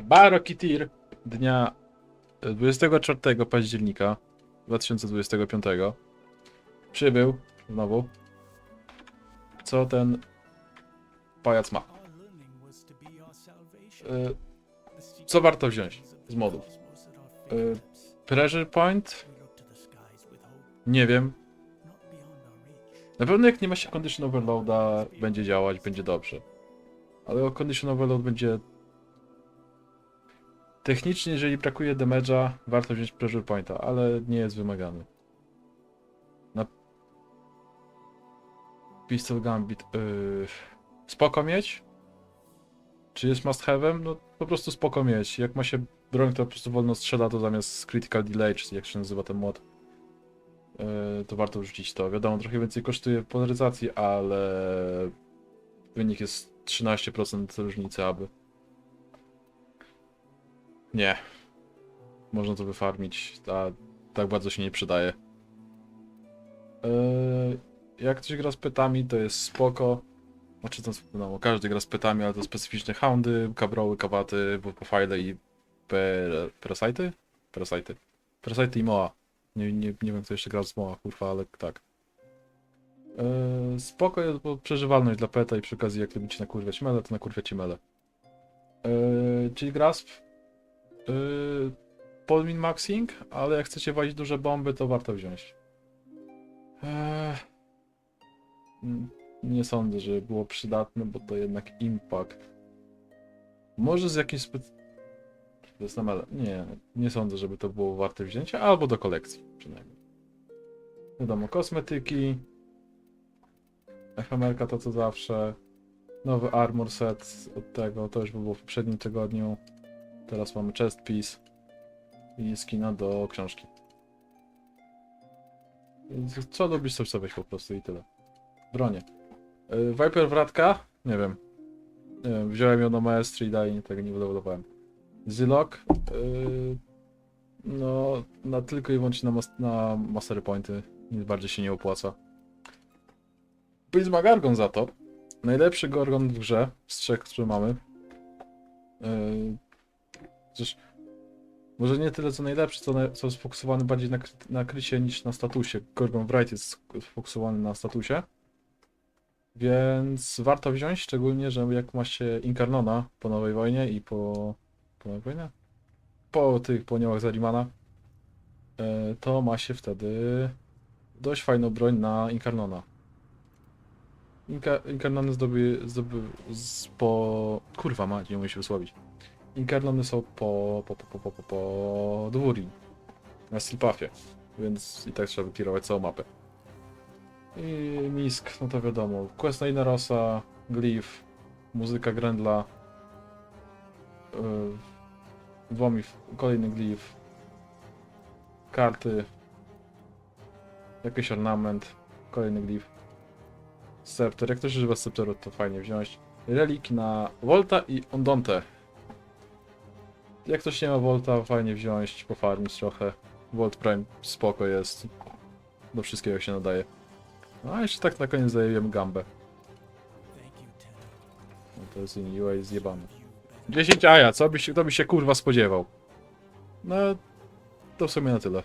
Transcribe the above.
Barokitir dnia 24 października 2025 przybył znowu. Co ten pajac ma? Y, Co warto wziąć z modów? Pressure Point? Nie wiem. Na pewno jak nie ma się Condition Overloada, będzie działać, będzie dobrze. Ale o Condition Overload będzie... Technicznie, jeżeli brakuje damage'a, warto wziąć Pressure Pointa, ale nie jest wymagany. Na... Pistol Gambit... Yy... Spoko mieć? Czy jest must have'em? No po prostu spoko mieć. Jak ma się broń, która po prostu wolno strzela, to zamiast Critical Delay, czy jak się nazywa ten mod, yy, to warto wrzucić to. Wiadomo, trochę więcej kosztuje polaryzacji, ale wynik jest 13% różnicy, aby. Nie. Można to wyfarmić, a tak bardzo się nie przydaje. Yy, jak ktoś gra z petami, to jest spoko. Znaczy, to, no, każdy gra z petami, ale to specyficzne houndy, kabroły, kawaty, profile i parasite? Parasite. Parasite i moa. Nie, nie, nie wiem, kto jeszcze grał z moa, kurwa, ale tak. Yy, spoko jest, przeżywalność dla peta i przy okazji jak lubicie nakurwiać mele, to nakurwiacie mele. Yy, czyli grasp. Yy, pod min maxing, ale jak chcecie walić duże bomby, to warto wziąć. Mm, nie sądzę, że było przydatne, bo to jednak impact. Może z jakimś spec... To jest na mele. Nie, nie sądzę, żeby to było warte wzięcia, albo do kolekcji przynajmniej. Wiadomo, kosmetyki. FML-ka to co zawsze. Nowy armor set od tego, to już było w poprzednim tygodniu. Teraz mamy chest piece i skina do książki. Co lubisz sobie po prostu i tyle. Bronie. Yy, Viper wratka? Nie wiem. Nie wiem, wziąłem ją na Maestri i tego nie wydawałem. Zilok? Yy, no, na tylko i wyłącznie na, mas na Mastery Pointy. Nic bardziej się nie opłaca. Prisma Gargon za to. Najlepszy Gorgon w grze z trzech, które mamy. Yy, chociaż może nie tyle co najlepszy, co, na, co sfokusowany bardziej na, na krycie niż na statusie. Gorgon Wright jest sfokusowany na statusie. Więc warto wziąć, szczególnie, że jak ma się Incarnona po Nowej Wojnie i po... Po Nowej Wojnie? Po tych, po aniołach Zarimana, e, to ma się wtedy dość fajną broń na Incarnona. Inka, Incarnony zdoby, z, po... Kurwa mać, nie umiem się wysłowić. Incarnony są po... po... po... po... po... po, po. Na Silpathie. Więc i tak trzeba wykierować całą mapę. I Misk, no to wiadomo. Quest na Inarosa, Glyph, muzyka Grendla, yy, kolejny Glyph, karty, jakiś ornament, kolejny Glyph, Scepter, jak ktoś używa Scepteru to fajnie wziąć. Relik na Volta i Ondonte. Jak ktoś nie ma Volta, fajnie wziąć, pofarmić trochę. Volt Prime spoko jest. Do wszystkiego się nadaje. No a jeszcze tak na koniec zajmiemy gambę. No to jest UI zjebany. 10 aja, co by się, kto by się kurwa spodziewał? No, to w sumie na tyle.